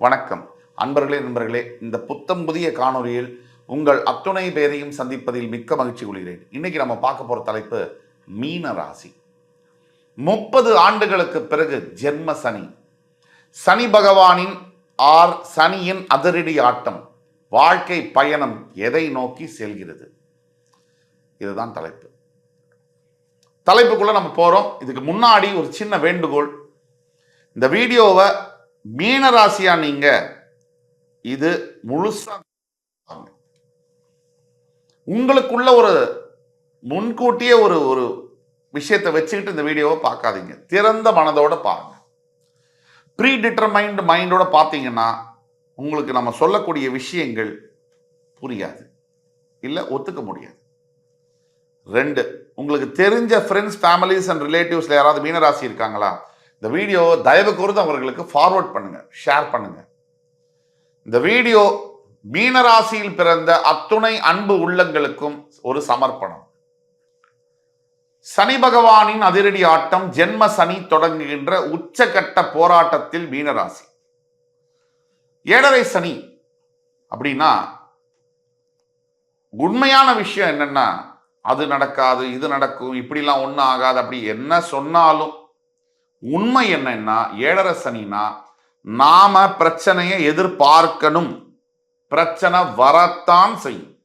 வணக்கம். அன்பர்களே நண்பர்களே இந்த புத்தம் புதிய காணொலியில் உங்கள் அத்துணை பேரையும் சந்திப்பதில் மிக்க மகிழ்ச்சி கொள்கிறேன். இன்னைக்கு நம்ம பார்க்க போற தலைப்பு மீன ராசி. முப்பது ஆண்டுகளுக்கு பிறகு ஜென்ம சனி. சனி பகவானின் ஆர் சனியின் அதிரடி ஆட்டம். வாழ்க்கை பயணம் எதை நோக்கி செல்கிறது? இதுதான் தலைப்பு. தலைப்புக்குள்ள நம்ம போறோம். இதுக்கு முன்னாடி ஒரு சின்ன வேண்டுகோள். இந்த வீடியோவை மீன ராசியா நீங்க இது முழுசா பாருங்க. உங்களுக்குள்ள ஒரு முன்கூட்டியே ஒரு ஒரு விஷயத்தை வச்சுக்கிட்டு இந்த வீடியோவை பார்க்காதீங்க. திறந்த மனதோட பாருங்க. ப்ரீ டிட்டர்மைண்ட் மைண்டோட பார்த்தீங்கன்னா உங்களுக்கு நம்ம சொல்லக்கூடிய விஷயங்கள் புரியாது. இல்லை ஒத்துக்க முடியாது. ரெண்டு உங்களுக்கு தெரிஞ்ச ஃப்ரெண்ட்ஸ் ஃபேமிலிஸ் அண்ட் ரிலேட்டிவ்ஸ்ல யாராவது மீனராசி இருக்காங்களா? இந்த வீடியோ தயவு கூர்ந்து அவர்களுக்கு ஃபார்வர்ட் பண்ணுங்க ஷேர் பண்ணுங்க. இந்த வீடியோ மீனராசியில் பிறந்த அத்துணை அன்பு உள்ளங்களுக்கும் ஒரு சமர்ப்பணம். சனி பகவானின் அதிரடி ஆட்டம் ஜென்ம சனி தொடங்குகின்ற உச்சகட்ட போராட்டத்தில் மீனராசி. ஏழரை சனி அப்படின்னா உண்மையான விஷயம் என்னன்னா அது நடக்காது இது நடக்கும் இப்படிலாம் ஒன்றும் ஆகாது அப்படி என்ன சொன்னாலும் உண்மை என்னன்னா ஏழரை சனினா நாம பிரச்சனையை எதிர்பார்க்கணும். பிரச்சனை வரத்தான் செய்யும்.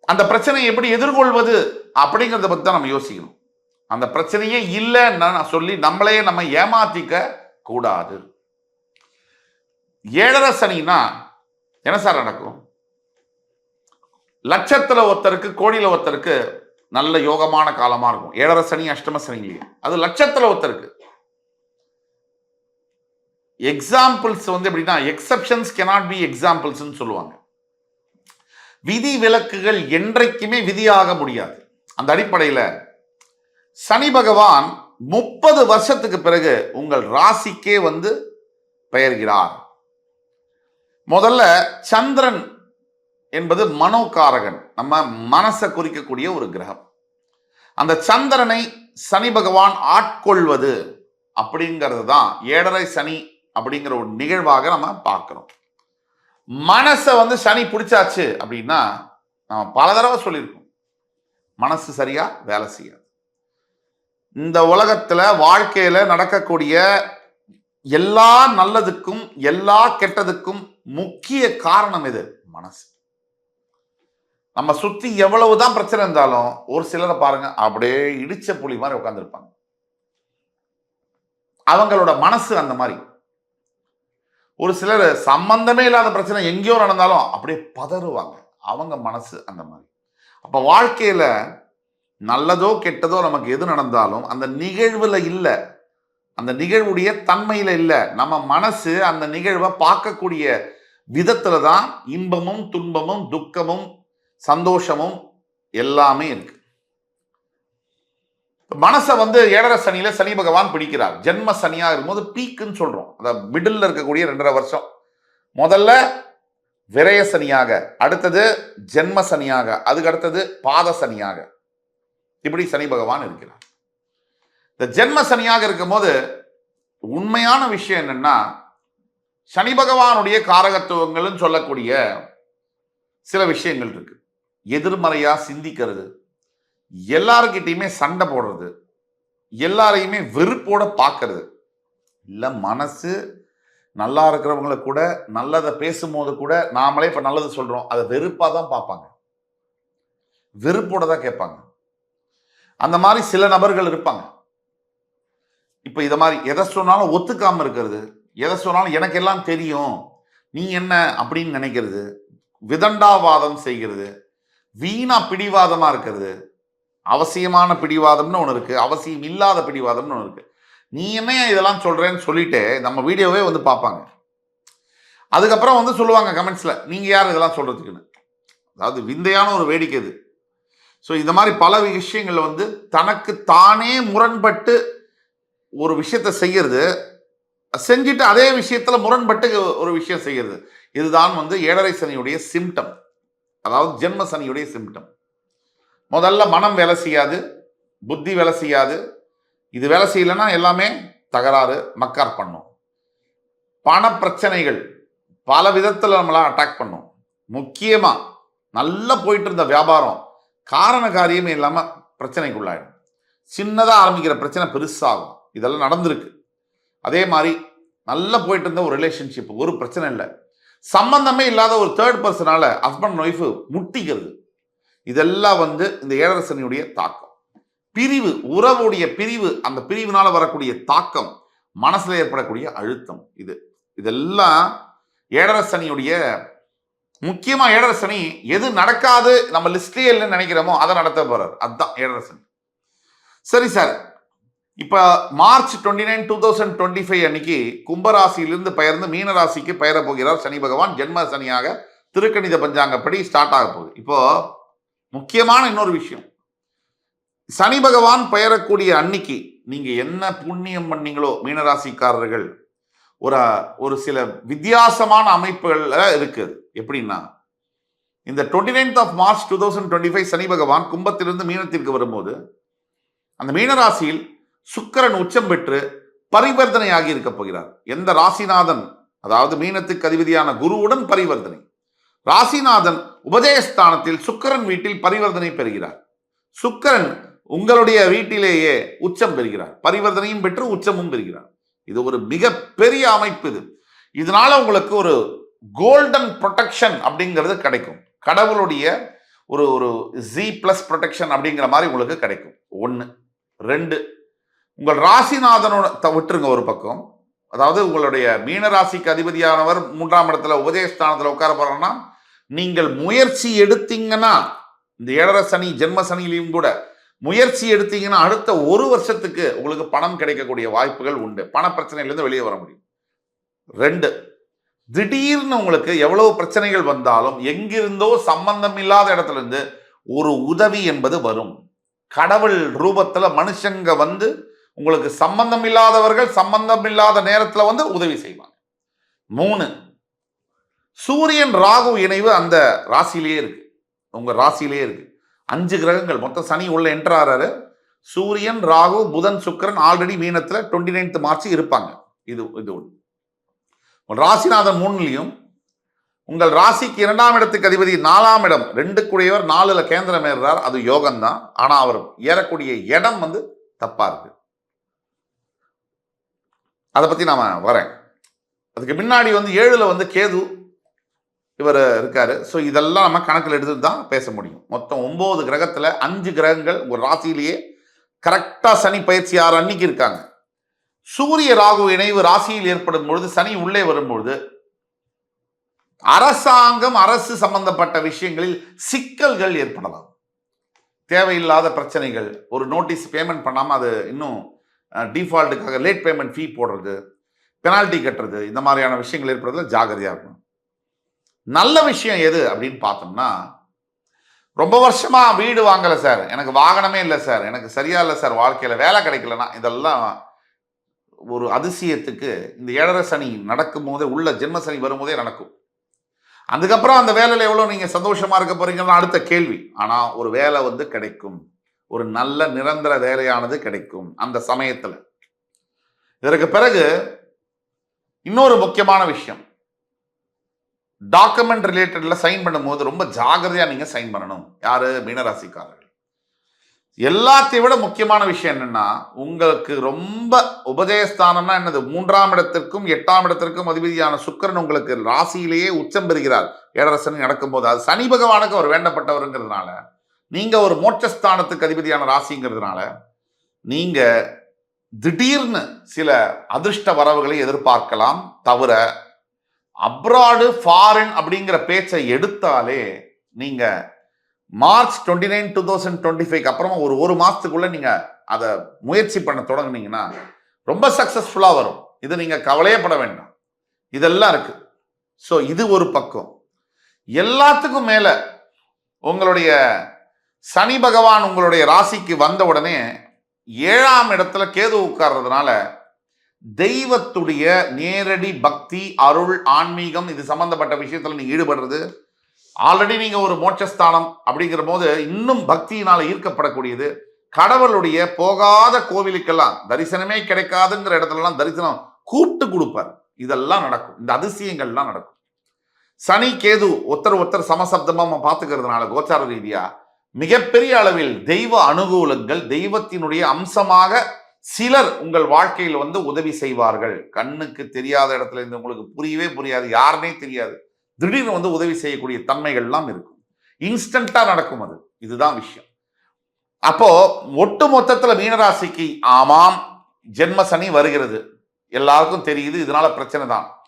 அந்த பிரச்சனையை எப்படி எதிர்கொள்வது அப்படிங்கிறத பத்தி தான் நம்ம யோசிக்கணும். அந்த பிரச்சனையே இல்லைன்னு சொல்லி நம்மளையே நம்ம ஏமாத்திக்க கூடாது. ஏழரை சனினா என்ன சார் நடக்கும்? லட்சத்துல ஒருத்தருக்கு கோடியில ஒருத்தருக்கு நல்ல யோகமான காலமா இருக்கும். ஏழரை சனி அஷ்டம சனிலேயே அது லட்சத்துல ஒருத்தருக்கு. எக்ஸாம்பிள்ஸ் வந்து எப்படின்னா எக்ஸப்ஷன்ஸ் கெனாட் பி எக்ஸாம்பிள்ஸ்னு சொல்லுவாங்க. விதி விலக்குகள் என்றைக்குமே விதியாக முடியாது. அந்த அடிப்படையில் சனி பகவான் முப்பது வருஷத்துக்கு பிறகு உங்கள் ராசிக்கே வந்து பெயர்கிறார். முதல்ல சந்திரன் என்பது மனோகாரகன் நம்ம மனசை குறிக்கக்கூடிய ஒரு கிரகம். அந்த சந்திரனை சனி பகவான் ஆட்கொள்வது அப்படிங்கிறது தான் ஏழரை சனி அப்படிங்கிற ஒரு நிகழ்வாக நம்ம பார்க்குறோம். மனசை வந்து சனி பிடிச்சாச்சு அப்படின்னா நம்ம பல தடவை சொல்லியிருக்கோம். மனசு சரியா வேலை செய்யாது. இந்த உலகத்தில் வாழ்க்கையில் நடக்கக்கூடிய எல்லா நல்லதுக்கும் எல்லா கெட்டதுக்கும் முக்கிய காரணம் எது? மனசு. நம்ம சுத்தி எவ்வளவுதான் பிரச்சனை இருந்தாலும் ஒரு சிலரை பாருங்க அப்படியே இடிச்ச புலி மாதிரி உட்காந்துருப்பாங்க அவங்களோட மனசு அந்த மாதிரி. ஒரு சிலர் சம்பந்தமே இல்லாத பிரச்சனை எங்கேயோ நடந்தாலும் அப்படியே பதறுவாங்க. அவங்க மனசு அந்த மாதிரி. அப்போ வாழ்க்கையில் நல்லதோ கெட்டதோ நமக்கு எது நடந்தாலும் அந்த நிகழ்வில் இல்லை அந்த நிகழ்வுடைய தன்மையில் இல்லை நம்ம மனசு அந்த நிகழ்வை பார்க்கக்கூடிய விதத்தில் தான் இன்பமும் துன்பமும் துக்கமும் சந்தோஷமும் எல்லாமே இருக்கு. மனசை வந்து ஏழரை சனியில சனி பகவான் பிடிக்கிறார். ஜென்ம சனியா இருக்கும்போது பீக்குன்னு சொல்றோம். அந்த மிடில் இருக்கக்கூடிய ரெண்டரை வருஷம். முதல்ல விரய சனியாக அடுத்தது ஜென்ம சனியாக அதுக்கு அடுத்தது பாத சனியாக. இப்படி சனி பகவான் இருக்கிறார். இந்த ஜென்ம சனியாக இருக்கும்போது உண்மையான விஷயம் என்னன்னா சனி பகவானுடைய காரகத்துவங்கள்னு சொல்லக்கூடிய சில விஷயங்கள் இருக்கு. எதிர்மறையாக சிந்திக்கிறது. எல்லாருக்கிட்டையுமே சண்டை போடுறது. எல்லாரையுமே வெறுப்போட பார்க்கறது. இல்லை மனசு நல்லா இருக்கிறவங்கள கூட நல்லதை பேசும்போது கூட நாமளே இப்போ நல்லது சொல்கிறோம் அதை வெறுப்பாக தான் பார்ப்பாங்க. வெறுப்போட தான் கேட்பாங்க. அந்த மாதிரி சில நபர்கள் இருப்பாங்க. இப்போ இதை மாதிரி எதை சொன்னாலும் ஒத்துக்காமல் இருக்கிறது. எதை சொன்னாலும் எனக்கு எல்லாம் தெரியும். நீ என்ன அப்படின்னு நினைக்கிறது. விதண்டாவாதம் செய்கிறது. வீணா பிடிவாதமாக இருக்கிறது. அவசியமான பிடிவாதம்னு ஒன்று இருக்குது அவசியம் இல்லாத பிடிவாதம்னு ஒன்று இருக்குது நீ என்ன இதெல்லாம் சொல்கிறேன்னு சொல்லிட்டு நம்ம வீடியோவே வந்து பார்ப்பாங்க. அதுக்கப்புறம் வந்து சொல்லுவாங்க கமெண்ட்ஸில் நீங்கள் யார் இதெல்லாம் சொல்கிறதுக்குன்னு அதாவது விந்தையான ஒரு வேடிக்கை இது. ஸோ இந்த மாதிரி பல விஷயங்கள் வந்து தனக்கு தானே முரண்பட்டு ஒரு விஷயத்தை செய்கிறது செஞ்சுட்டு அதே விஷயத்தில் முரண்பட்டு ஒரு விஷயம் செய்கிறது இதுதான் வந்து ஏழரை சனியுடைய சிம்டம் அதாவது ஜென்ம சனியுடைய சிம்டம் முதல்ல மனம் வேலை செய்யாது புத்தி வேலை செய்யாது. இது வேலை செய்யலைன்னா எல்லாமே தகராறு மக்கார் பண்ணும். பண பிரச்சனைகள் பல விதத்தில் நம்மளாம் அட்டாக் பண்ணும். முக்கியமாக நல்லா போயிட்டு இருந்த வியாபாரம் காரண காரியமே இல்லாமல் பிரச்சனைக்குள்ளாயிடும். சின்னதாக ஆரம்பிக்கிற பிரச்சனை பெருசாகும். இதெல்லாம் நடந்திருக்கு. அதே மாதிரி நல்லா போயிட்டு இருந்த ஒரு ரிலேஷன்ஷிப் ஒரு பிரச்சனை இல்லை. சம்பந்தமே இல்லாத ஒரு தேர்ட் பர்சனால ஹஸ்பண்ட் ஒய்ஃபு முட்டிக்கிறது. இதெல்லாம் வந்து இந்த ஏழரசனியுடைய தாக்கம். பிரிவு உறவுடைய பிரிவு அந்த பிரிவினால வரக்கூடிய தாக்கம் மனசில் ஏற்படக்கூடிய அழுத்தம் இது. இதெல்லாம் ஏழரசனியுடைய முக்கியமாக ஏழரசனி எது நடக்காது நம்ம லிஸ்ட்லேயே இல்லைன்னு நினைக்கிறோமோ அதை நடத்த போகிறார் அதுதான் ஏழரசனி சரி சார் இப்போ March twenty nine two thousand twenty five அன்னைக்கு கும்பராசியிலிருந்து பெயர்ந்து மீன ராசிக்கு பெயர போகிறார் சனி பகவான். ஜென்ம சனியாக திருக்கணித பஞ்சாங்கப்படி ஸ்டார்ட் ஆக போகுது. இப்போ முக்கியமான இன்னொரு விஷயம். சனி பகவான் பெயரக்கூடிய அன்னைக்கு நீங்க என்ன புண்ணியம் பண்ணீங்களோ மீனராசிக்காரர்கள் ஒரு ஒரு சில வித்தியாசமான அமைப்புகள்ல இருக்குது. எப்படின்னா இந்த twenty ninth of March two thousand twenty five சனி பகவான் கும்பத்திலிருந்து மீனத்திற்கு வரும்போது அந்த மீனராசியில் சுக்கிரன் உச்சம் பெற்று பரிவர்த்தனையாகி இருக்க போகிறார். எந்த ராசிநாதன் அதாவது மீனத்துக்கு அதிபதியான குருவுடன் பரிவர்த்தனை. ராசிநாதன் உபதேஸ்தானத்தில் சுக்கிரன் வீட்டில் பரிவர்த்தனை பெறுகிறார். சுக்கிரன் உங்களுடைய வீட்டிலேயே உச்சம் பெறுகிறார். பரிவர்த்தனையும் பெற்று உச்சமும் பெறுகிறார். இது ஒரு மிக பெரிய அமைப்பு இது. இதனால உங்களுக்கு ஒரு கோல்டன் ப்ரொடெக்ஷன் அப்படிங்கிறது கிடைக்கும். கடவுளுடைய ஒரு ஒரு ஜி பிளஸ் ப்ரொடெக்ஷன் அப்படிங்கிற மாதிரி உங்களுக்கு கிடைக்கும். ஒன்று ரெண்டு உங்கள் ராசிநாதனோட விட்டுருங்க ஒரு பக்கம். அதாவது உங்களுடைய மீன ராசிக்கு அதிபதியானவர் மூன்றாம் இடத்துல உபதேசஸ்தானத்தில் உட்கார போறாங்கன்னா நீங்கள் முயற்சி எடுத்தீங்கன்னா இந்த ஏழரை சனி ஜென்ம சனிலையும் கூட முயற்சி எடுத்தீங்கன்னா அடுத்த ஒரு வருஷத்துக்கு உங்களுக்கு பணம் கிடைக்கக்கூடிய வாய்ப்புகள் உண்டு. பண பிரச்சனையிலேருந்து வெளியே வர முடியும். ரெண்டு திடீர்னு உங்களுக்கு எவ்வளவு பிரச்சனைகள் வந்தாலும் எங்கிருந்தோ சம்பந்தம் இல்லாத இடத்துல இருந்து ஒரு உதவி என்பது வரும். கடவுள் ரூபத்தில் மனுஷங்க வந்து உங்களுக்கு சம்பந்தம் இல்லாதவர்கள் சம்பந்தம் இல்லாத நேரத்தில் வந்து உதவி செய்வாங்க. மூணு சூரியன் ராகு இணைவு அந்த ராசியிலேயே இருக்கு. உங்க ராசியிலேயே இருக்கு. அஞ்சு கிரகங்கள் மொத்தம் சனி உள்ள என்டர் ஆறாரு. சூரியன் ராகு புதன் சுக்கிரன் ஆல்ரெடி மீனத்தில் டுவெண்ட்டி நைன்த் மார்ச் இருப்பாங்க. இது இது ஒன்று உங்கள் ராசிநாதன் மூணுலையும் உங்கள் ராசிக்கு இரண்டாம் இடத்துக்கு அதிபதி நாலாம் இடம் ரெண்டு கூடியவர் நாலுல கேந்திரம் ஏறுறார். அது யோகம்தான். ஆனால் அவர் ஏறக்கூடிய இடம் வந்து தப்பா இருக்கு. அதை பற்றி நான் வரேன். அதுக்கு முன்னாடி வந்து ஏழில் வந்து கேது இவர் இருக்காரு. ஸோ இதெல்லாம் நம்ம கணக்கில் எடுத்து தான் பேச முடியும். மொத்தம் ஒம்பது கிரகத்தில் அஞ்சு கிரகங்கள் ஒரு ராசியிலேயே கரெக்டாக சனி பயிற்சி ஆறு அன்னைக்கு இருக்காங்க. சூரிய ராகு இணைவு ராசியில் ஏற்படும் பொழுது சனி உள்ளே வரும்பொழுது அரசாங்கம் அரசு சம்பந்தப்பட்ட விஷயங்களில் சிக்கல்கள் ஏற்படலாம். தேவையில்லாத பிரச்சனைகள். ஒரு நோட்டீஸ் பேமெண்ட் பண்ணாமல் அது இன்னும் டிஃபால்ட்டுக்காக லேட் பேமெண்ட் ஃபீ போடுறது பெனால்ட்டி கட்டுறது இந்த மாதிரியான விஷயங்கள் ஏற்படுறதுல ஜாகிரதையாக இருக்கணும். நல்ல விஷயம் எது அப்படின்னு பார்த்தோம்னா ரொம்ப வருஷமாக வீடு வாங்கலை சார் எனக்கு வாகனமே இல்லை சார் எனக்கு சரியா இல்லை சார் வாழ்க்கையில் வேலை கிடைக்கலன்னா இதெல்லாம் ஒரு அதிசயத்துக்கு இந்த ஏழரை சனி நடக்கும் போதே உள்ள ஜென்ம சனி வரும்போதே நடக்கும். அதுக்கப்புறம் அந்த வேலையில் எவ்வளோ நீங்கள் சந்தோஷமாக இருக்க போகிறீங்கன்னா அடுத்த கேள்வி. ஆனால் ஒரு வேலை வந்து கிடைக்கும். ஒரு நல்ல நிரந்தர வேலையானது கிடைக்கும் அந்த சமயத்தில். இதற்கு பிறகு இன்னொரு முக்கியமான விஷயம். டாக்குமெண்ட் ரிலேட்டடில் சைன் பண்ணும்போது ரொம்ப ஜாகிரதையாக நீங்கள் சைன் பண்ணணும். யார்? மீனராசிக்காரர்கள். எல்லாத்தையும் விட முக்கியமான விஷயம் என்னென்னா உங்களுக்கு ரொம்ப உபஜயஸ்தானம்னா என்னது? மூன்றாம் இடத்திற்கும் எட்டாம் இடத்திற்கும் அதிபதியான சுக்கரன் உங்களுக்கு ராசியிலேயே உச்சம் பெறுகிறார். ஏழரசனி நடக்கும்போது. அது சனி பகவானுக்கு அவர் வேண்டப்பட்டவருங்கிறதுனால நீங்கள் ஒரு மோட்சஸ்தானத்துக்கு அதிபதியான ராசிங்கிறதுனால நீங்கள் திடீர்னு சில அதிர்ஷ்ட வரவுகளை எதிர்பார்க்கலாம் தவிர அப்ராடு ஃபாரின் அப்படிங்கிற பேச்சை எடுத்தாலே நீங்கள் March twenty nine two thousand twenty five அப்புறமா ஒரு ஒரு மாதத்துக்குள்ளே நீங்கள் அதை முயற்சி பண்ண தொடங்குனீங்கன்னா ரொம்ப சக்ஸஸ்ஃபுல்லாக வரும். இது நீங்கள் கவலையே பட வேண்டாம். இதெல்லாம் இருக்கு. ஸோ இது ஒரு பக்கம். எல்லாத்துக்கும் மேலே உங்களுடைய சனி பகவான் உங்களுடைய ராசிக்கு வந்த உடனே ஏழாம் இடத்துல கேது உட்கார்றதுனால தெய்வத்துடைய நேரடி பக்தி அருள் ஆன்மீகம் இது சம்பந்தப்பட்ட விஷயத்தில் நீங்கள் ஈடுபடுறது. ஆல்ரெடி நீங்கள் ஒரு மோட்சஸ்தானம் அப்படிங்கிற போது இன்னும் பக்தியினால் ஈர்க்கப்படக்கூடியது. கடவுளுடைய போகாத கோவிலுக்கெல்லாம் தரிசனமே கிடைக்காதுங்கிற இடத்துலலாம் தரிசனம் கூப்பிட்டு கொடுப்பார். இதெல்லாம் நடக்கும். இந்த அதிசயங்கள்லாம் நடக்கும். சனி கேது ஒருத்தர் ஒருத்தர் சமசப்தமாக பார்த்துக்கிறதுனால கோச்சார ரீதியாக மிகப்பெரிய அளவில் தெய்வ அனுகூலங்கள் தெய்வத்தினுடைய அம்சமாக சிலர் உங்கள் வாழ்க்கையில் வந்து உதவி செய்வார்கள். கண்ணுக்கு தெரியாத இடத்துல இருந்து உங்களுக்கு புரியவே புரியாது யாருனே தெரியாது. திடீர்னு வந்து உதவி செய்யக்கூடிய தன்மைகள்லாம் இருக்கும். இன்ஸ்டண்டா நடக்கும் அது. இதுதான் விஷயம். அப்போ ஒட்டு மொத்தத்தில் மீனராசிக்கு ஆமாம் ஜென்ம சனி வருகிறது. எல்லாருக்கும் தெரியுது இதனால பிரச்சனை தான்.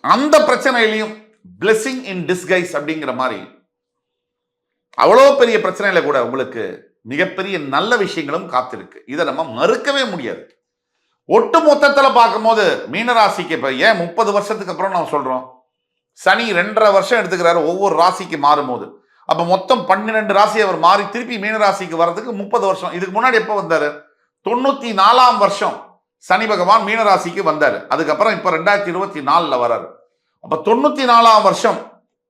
அந்த பிரச்சனையிலையும் பிளெஸிங் இன் டிஸ்கைஸ் அப்படிங்கிற மாதிரி அவ்வளோ பெரிய பிரச்சனையில கூட உங்களுக்கு மிகப்பெரிய நல்ல விஷயங்களும் காத்திருக்கு. இதை நம்ம மறுக்கவே முடியாது. ஒட்டு மொத்தத்தில் பார்க்கும்போது மீனராசிக்கு இப்போ ஏன் முப்பது வருஷத்துக்கு அப்புறம் நான் சொல்கிறோம் சனி ரெண்டரை வருஷம் எடுத்துக்கிறாரு ஒவ்வொரு ராசிக்கு மாறும்போது. அப்போ மொத்தம் பன்னிரெண்டு ராசி அவர் மாறி திருப்பி மீனராசிக்கு வர்றதுக்கு முப்பது வருஷம். இதுக்கு முன்னாடி எப்போ வந்தார்? தொண்ணூற்றி நாலாம் வருஷம் சனி பகவான் மீனராசிக்கு வந்தார். அதுக்கப்புறம் இப்போ ரெண்டாயிரத்தி இருபத்தி நாலில் வர்றாரு. அப்போ தொண்ணூற்றி நாலாம் வருஷம்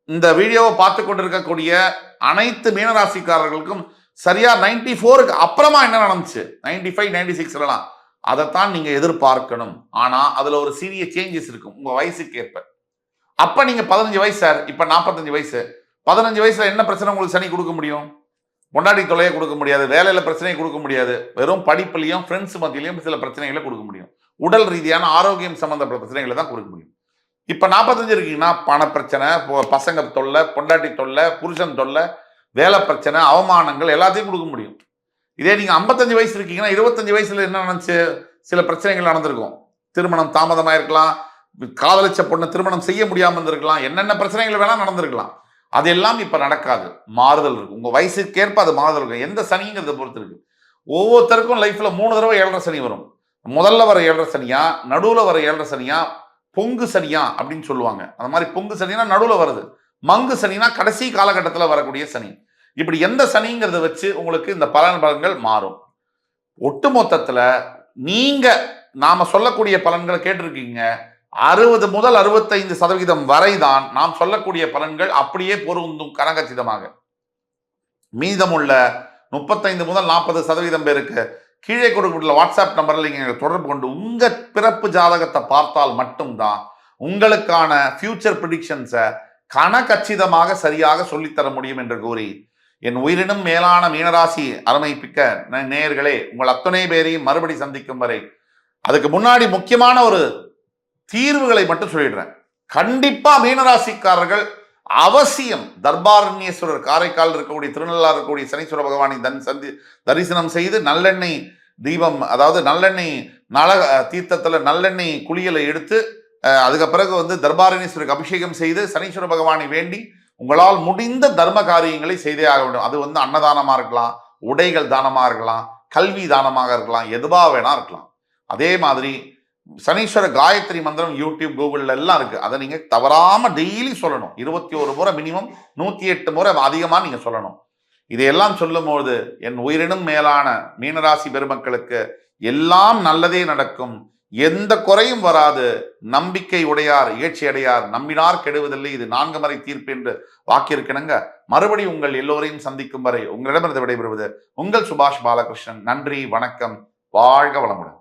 இந்த வீடியோவை பார்த்து கொண்டிருக்கக்கூடிய அனைத்து மீனராசிக்காரர்களுக்கும் சரியா நைன்டி ஃபோருக்கு அப்புறமா என்ன நடந்துச்சு? நைன்டி ஃபைவ் நைன்டி சிக்ஸ்லாம் அதைத்தான் நீங்க எதிர்பார்க்கணும். ஆனா அதுல ஒரு சிறிய சேஞ்சஸ் இருக்கும். உங்க வயசுக்கு ஏற்ப. அப்ப நீங்க பதினஞ்சு வயசு சார் இப்ப நாற்பத்தஞ்சு வயசு. பதினஞ்சு வயசுல என்ன பிரச்சனை உங்களுக்கு சனி கொடுக்க முடியும்? பொண்டாட்டி தொலையை கொடுக்க முடியாது. வேலையில பிரச்சனையை கொடுக்க முடியாது. வெறும் படிப்புலையும் ஃப்ரெண்ட்ஸ் மத்தியிலையும் சில பிரச்சனைகளை கொடுக்க முடியும். உடல் ரீதியான ஆரோக்கியம் சம்பந்தப்பட்ட பிரச்சனைகளை தான் கொடுக்க முடியும். இப்போ நாற்பத்தஞ்சு இருக்கீங்கன்னா பண பிரச்சனை பசங்க தொல்லை பொண்டாட்டி தொல்லை புருஷன் தொல்லை வேலை பிரச்சனை அவமானங்கள் எல்லாத்தையும் கொடுக்க முடியும். இதே நீங்கள் ஐம்பத்தஞ்சு வயசு இருக்கீங்கன்னா இருபத்தஞ்சு வயசில் என்ன நடந்துச்சு சில பிரச்சனைகள் நடந்திருக்கும்? திருமணம் தாமதமாக இருக்கலாம். காதலிச்ச பொண்ணு திருமணம் செய்ய முடியாமல் இருந்திருக்கலாம். என்னென்ன பிரச்சனைகள் வேணால் நடந்திருக்கலாம். அதெல்லாம் இப்போ நடக்காது. மாறுதல் இருக்கும் உங்கள் வயசுக்கேற்ப அது மாறுதல் இருக்கும் எந்த சனிங்கிறத பொறுத்து இருக்கு. ஒவ்வொருத்தருக்கும் லைஃப்பில் மூணு தடவை ஏழரை சனி வரும். முதல்ல வர ஏழரை சனியா நடுவில் வர ஏழரை சனியா பொங்கு சனியா அப்படின்னு சொல்லுவாங்க. அந்த மாதிரி பொங்கு சனினா நடுவில் வருது. மங்கு சனினா கடைசி காலகட்டத்தில் வரக்கூடிய சனி. இப்படி எந்த சனிங்கிறத வச்சு உங்களுக்கு இந்த பலன் பலன்கள் மாறும். ஒட்டு மொத்தத்தில் நீங்கள் நாம் சொல்லக்கூடிய பலன்களை கேட்டிருக்கீங்க. அறுபது முதல் அறுபத்தைந்து சதவிகிதம் வரைதான் நாம் சொல்லக்கூடிய பலன்கள் அப்படியே பொருந்தும் கனகச்சிதமாக மீதமுள்ள முப்பத்தைந்து முதல் நாற்பது சதவீதம் பேருக்கு கீழே கொடுக்கப்பட்டுள்ள வாட்ஸ்அப் நம்பரில் நீங்கள் தொடர்பு கொண்டு உங்கள் பிறப்பு ஜாதகத்தை பார்த்தால் மட்டும்தான் உங்களுக்கான ஃபியூச்சர் ப்ரிடிக்ஷன்ஸை கனகச்சிதமாக சரியாக சொல்லித்தர முடியும் என்று கூறி என் உயிரினும் மேலான மீனராசி அருமைப்பிக்க நே- நேயர்களே உங்கள் அத்தனை பேரையும் மறுபடி சந்திக்கும் வரை அதுக்கு முன்னாடி முக்கியமான ஒரு தீர்வுகளை மட்டும் சொல்லிடுறேன். கண்டிப்பா மீனராசிக்காரர்கள் அவசியம் தர்பாரண்யேஸ்வரர் காரைக்கால் இருக்கக்கூடிய திருநள்ளாறு இருக்கக்கூடிய சனீஸ்வர பகவானை தன் சந்தி தரிசனம் செய்து நல்லெண்ணெய் தீபம் அதாவது நல்லெண்ணெய் நல தீர்த்தத்தில் நல்லெண்ணெய் குளியலை எடுத்து அதுக்கு பிறகு வந்து தர்பாரணீஸ்வருக்கு அபிஷேகம் செய்து சனீஸ்வர பகவானை வேண்டி உங்களால் முடிந்த தர்ம காரியங்களை செய்தே ஆக வேண்டும். அது வந்து அன்னதானமாக இருக்கலாம் உடைகள் தானமாக இருக்கலாம் கல்வி தானமாக இருக்கலாம் எதுவாக வேணா இருக்கலாம். அதே மாதிரி சனீஸ்வர காயத்ரி மந்திரம் யூடியூப் கூகுள்ல எல்லாம் இருக்குது அதை நீங்கள் தவறாமல் டெய்லி சொல்லணும். இருபத்தி ஒரு முறை மினிமம் நூற்றி எட்டு முறை அதிகமாக நீங்கள் சொல்லணும். இதையெல்லாம் சொல்லும்போது என் உயிரினும் மேலான மீனராசி பெருமக்களுக்கு எல்லாம் நல்லதே நடக்கும். எந்த குறையும் வராது. நம்பிக்கை உடையார் இயற்சி அடையார். நம்பினார் கெடுவதில்லை. இது நான்கு மறை தீர்ப்பு என்று வாக்கியிருக்கணுங்க. மறுபடி உங்கள் எல்லோரையும் சந்திக்கும் வரை உங்களிடமிருந்து விடைபெறுவது உங்கள் சுபாஷ் பாலகிருஷ்ணன். நன்றி வணக்கம். வாழ்க வளமுடன்.